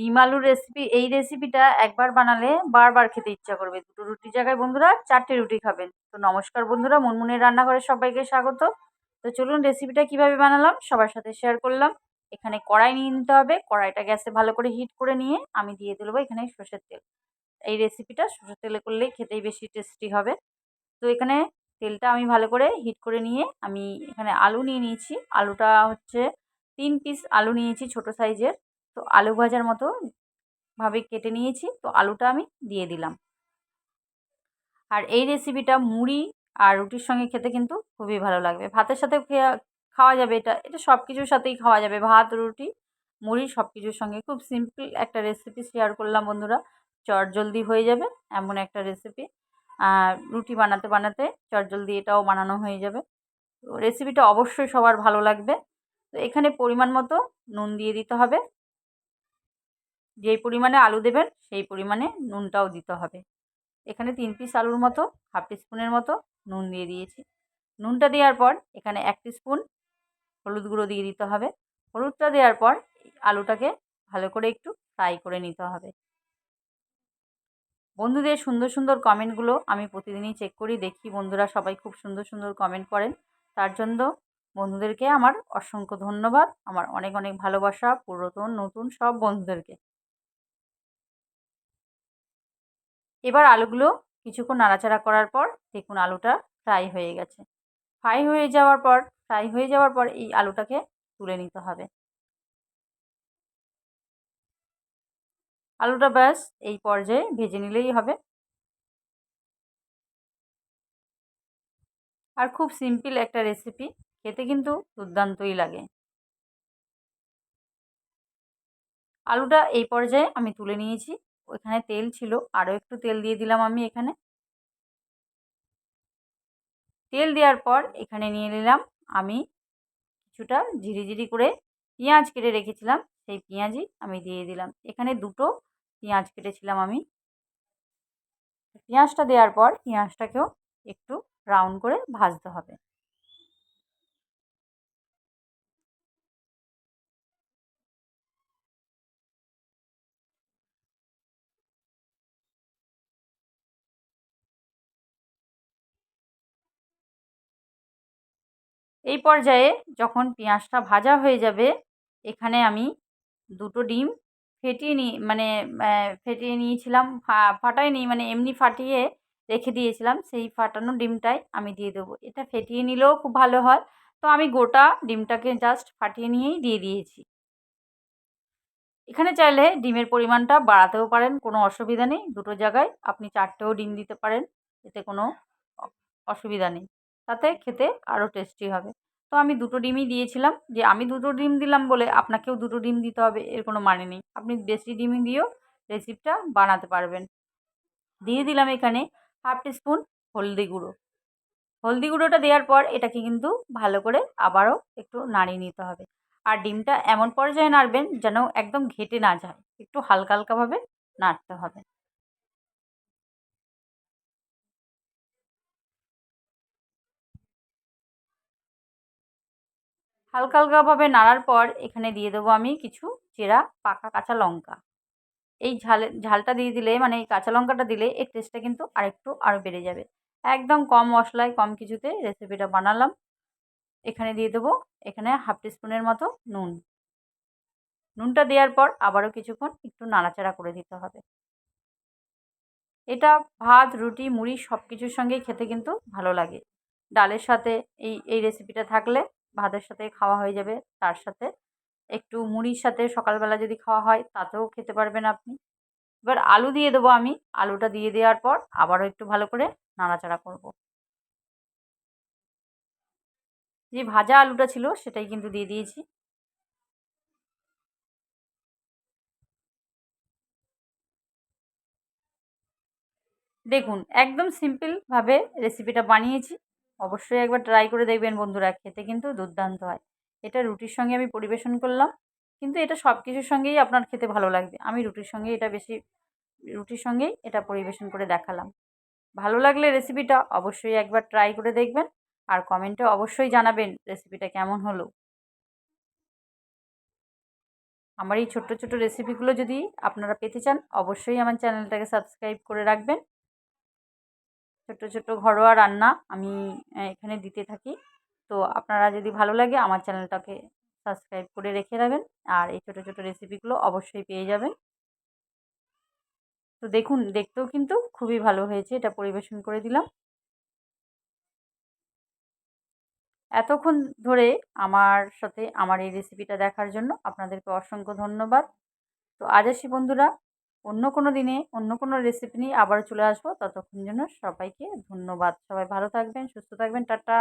ডিম আলুর রেসিপি এই রেসিপিটা একবার বানালে বারবার খেতে ইচ্ছা করবে। দুটো রুটির জায়গায় বন্ধুরা চারটে রুটি খাবেন। তো নমস্কার বন্ধুরা, মুনমুনের রান্নাঘরে সবাইকে স্বাগত। তো চলুন রেসিপিটা কীভাবে বানালাম সবার সাথে শেয়ার করলাম। এখানে কড়াই নিয়ে নিতে হবে, কড়াইটা গ্যাসে ভালো করে হিট করে নিয়ে আমি দিয়ে দেবো এখানে সর্ষের তেল। এই রেসিপিটা সর্ষের তেলে করলেই খেতেই বেশি টেস্টি হবে। তো এখানে তেলটা আমি ভালো করে হিট করে নিয়ে আমি এখানে আলু নিয়ে নিয়েছি। আলুটা হচ্ছে তিন পিস আলু নিয়েছি ছোট সাইজের তো আলু ভাজার মতো ভাবে কেটে নিয়েছি। তো আলুটা আমি দিয়ে দিলাম। আর এই রেসিপিটা মুড়ি আর রুটির সঙ্গে খেতে কিন্তু খুবই ভালো লাগবে। ভাতের সাথে খাওয়া যাবে এটা এটা সব কিছুর সাথেই খাওয়া যাবে। ভাত, রুটি, মুড়ি সব কিছুর সঙ্গে। খুব সিম্পল একটা রেসিপি শেয়ার করলাম বন্ধুরা। চট জলদি হয়ে যাবে এমন একটা রেসিপি আর রুটি বানাতে বানাতে চট জলদি এটাও বানানো হয়ে যাবে। তো রেসিপিটা অবশ্যই সবার ভালো লাগবে। তো এখানে পরিমাণ মতো নুন দিয়ে দিতে হবে। যেই পরিমাণে আলু দেবেন, সেই পরিমাণে নুনটাও দিতে হবে। এখানে তিন পিস আলুর মতো হাফ স্পুনের মতো নুন দিয়ে দিয়েছি। নুনটা দেওয়ার পর এখানে এক স্পুন হলুদ গুঁড়ো দিয়ে দিতে হবে। হলুদটা দেওয়ার পর আলুটাকে ভালো করে একটু ফ্রাই করে নিতে হবে। বন্ধুদের সুন্দর সুন্দর কমেন্টগুলো আমি প্রতিদিনই চেক করি, দেখি বন্ধুরা সবাই খুব সুন্দর সুন্দর কমেন্ট করেন। তার জন্য বন্ধুদেরকে আমার অসংখ্য ধন্যবাদ। আমার অনেক অনেক ভালোবাসা, পুরাতন, নতুন, সব বন্ধুদেরকে। এবার আলুগুলো কিছুক্ষণ নাড়াচাড়া করার পর দেখুন আলুটা ফ্রাই হয়ে গেছে। ফ্রাই হয়ে যাওয়ার পর ফ্রাই হয়ে যাওয়ার পর এই আলুটাকে তুলে নিতে হবে। আলুটা ব্যাস এই পর্যায়ে ভেজে নিলেই হবে। আর খুব সিম্পল একটা রেসিপি খেতে কিন্তু দুর্দান্তই লাগে। আলুটা এই পর্যায়ে আমি তুলে নিয়েছি। ওইখানে তেল ছিল। আরও একটু তেল দিয়ে দিলাম আমি এখানে। তেল দেওয়ার পর এখানে নিয়ে নিলাম আমি কিছুটা ঝিরিঝিরি করে পেঁয়াজ কেটে রেখেছিলাম। সেই পেঁয়াজই আমি দিয়ে দিলাম। এখানে দুটো পেঁয়াজ কেটেছিলাম আমি। পেঁয়াজটা দেওয়ার পর পেঁয়াজটাকেও একটু রাউন্ড করে ভাজতে হবে। এই পর্যায়ে যখন পেঁয়াজটা ভাজা হয়ে যাবে, এখানে আমি দুটো ডিম ফেটিয়ে নিই মানে ফেটিয়ে নিয়েছিলাম ফাটাই নিই মানে এমনি ফাটিয়ে রেখে দিয়েছিলাম, সেই ফাটানো ডিমটাই আমি দিয়ে দেবো। এটা ফেটিয়ে নিলেও খুব ভালো হয়। তো আমি গোটা ডিমটাকে জাস্ট ফাটিয়ে নিয়েই দিয়ে দিয়েছি। এখানে চাইলে ডিমের পরিমাণটা বাড়াতেও পারেন, কোনো অসুবিধা নেই। দুটো জায়গায় আপনি চারটেও ডিম দিতে পারেন, এতে কোনো অসুবিধা নেই। তাতে খেতে আরও টেস্টি হবে। তো আমি দুটো ডিমই দিয়েছিলাম। যে আমি দুটো ডিম দিলাম বলে আপনাকেও দুটো ডিম দিতে হবে, এর কোনো মানে নেই। আপনি বেশি ডিমই দিয়েও রেসিপিটা বানাতে পারবেন। দিয়ে দিলাম এখানে হাফ টিস্পুন হলদি গুঁড়ো। হলদি গুঁড়োটা দেওয়ার পর এটাকে কিন্তু ভালো করে আবারও একটু নাড়িয়ে নিতে হবে। আর ডিমটা এমন পর্যায়ে নাড়বেন যেন একদম ঘেটে না যায়। একটু হালকা হালকাভাবে নাড়তে হবে। হালকা হালকাভাবে নাড়ার পর এখানে দিয়ে দেবো আমি কিছু চেরা পাকা কাঁচা লঙ্কা। এই ঝালে, ঝালটা দিয়ে দিলে মানে এই কাঁচা লঙ্কাটা দিলে এর টেস্টটা কিন্তু আরেকটু আরও বেড়ে যাবে। একদম কম মশলায়, কম কিছুতে রেসিপিটা বানালাম। এখানে দিয়ে দেবো এখানে হাফ টিস্পুনের মতো নুন। নুনটা দেওয়ার পর আবারও কিছুক্ষণ একটু নাড়াচাড়া করে দিতে হবে। এটা ভাত, রুটি, মুড়ি সব কিছুর সঙ্গেই খেতে কিন্তু ভালো লাগে। ডালের সাথে এই এই রেসিপিটা থাকলে ভাতের সাথে খাওয়া হয়ে যাবে, তার সাথে। একটু মুড়ির সাথে সকালবেলা যদি খাওয়া হয়, তাতেও খেতে পারবেন আপনি। এবার আলু দিয়ে দেবো আমি। আলুটা দিয়ে দেওয়ার পর আবারও একটু ভালো করে নাড়াচাড়া করব। যে ভাজা আলুটা ছিল, সেটাই কিন্তু দিয়ে দিয়েছি। দেখুন, একদম সিম্পলভাবে রেসিপিটা বানিয়েছি। অবশ্যই একবার ট্রাই করে দেখবেন বন্ধুরা, খেতে কিন্তু দুর্দান্ত হয়। এটা রুটির সঙ্গে আমি পরিবেশন করলাম, কিন্তু এটা সব কিছুর সঙ্গেই আপনার খেতে ভালো লাগবে। আমি রুটির সঙ্গে এটা বেশি, রুটির সঙ্গেই এটা পরিবেশন করে দেখালাম। ভালো লাগলে রেসিপিটা অবশ্যই একবার ট্রাই করে দেখবেন, আর কমেন্টে অবশ্যই জানাবেন রেসিপিটা কেমন হলো। আমার এই ছোট্ট ছোট্ট রেসিপিগুলো যদি আপনারা পেতে চান, অবশ্যই আমার চ্যানেলটাকে সাবস্ক্রাইব করে রাখবেন। ছোট্ট ছোট্ট ঘরোয়া রান্না আমি এখানে দিতে থাকি। তো আপনারা যদি ভালো লাগে আমার চ্যানেলটাকে সাবস্ক্রাইব করে রেখে দেবেন আর এই ছোটো ছোটো রেসিপিগুলো অবশ্যই পেয়ে যাবেন। তো দেখুন, দেখতেও কিন্তু খুবই ভালো হয়েছে, এটা পরিবেশন করে দিলাম। এতক্ষণ ধরে আমার সাথে আমার এই রেসিপিটা দেখার জন্য আপনাদেরকে অসংখ্য ধন্যবাদ। তো আজ আসি বন্ধুরা অন্য কোনো দিনে, অন্য কোনো রেসিপি নিয়ে আবার চলে আসব। ততক্ষণ জন্য সবাইকে ধন্যবাদ। সবাই ভালো থাকবেন, সুস্থ থাকবেন। টাটা।